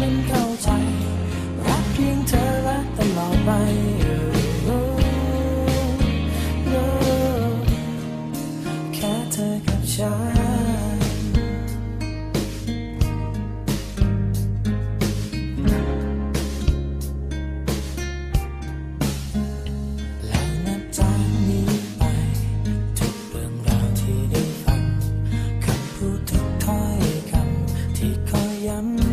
นั้นเข้าใจ รักเพียงเธอและตลอดไปเออเออแค่เธอกับฉันแล้วนับจากนี้ไป ทุกเรื่องราวที่ได้ฟัง คำพูดทุกถ้อยคำที่คอยย้ำ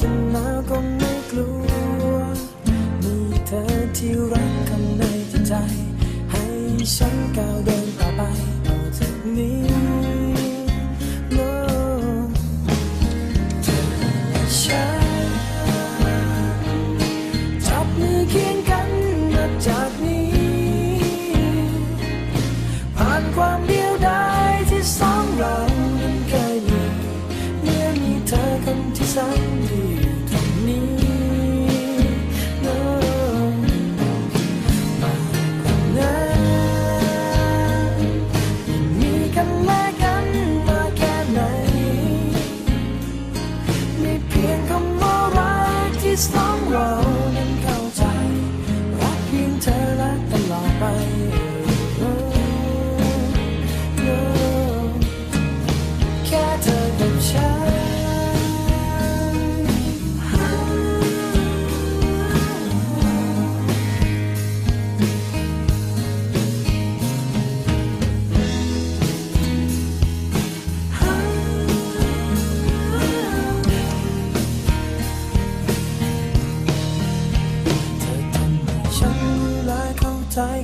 หรื คน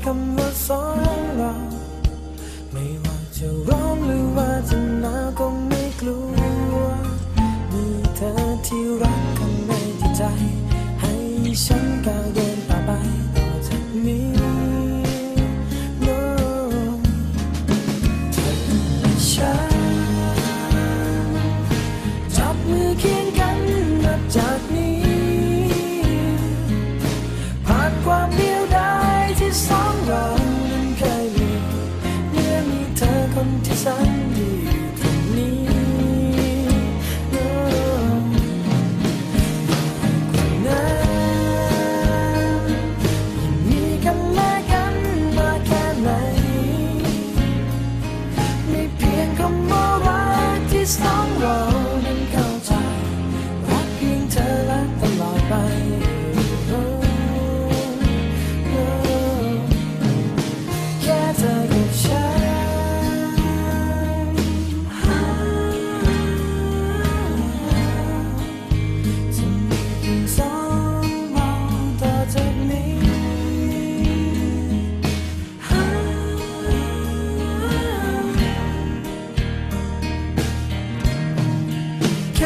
คำว่าสองเราไม่ว่าจะร้อนหรือว่าจะหนาวก็ไม่กลัว มีเธอที่รักข้างในจิตใจ ให้ฉันก้าวเดินต่อไปต่อจากนี้ No เธอและฉันจับมือเคียงกันนับจากนี้ ไม่เ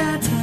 that time.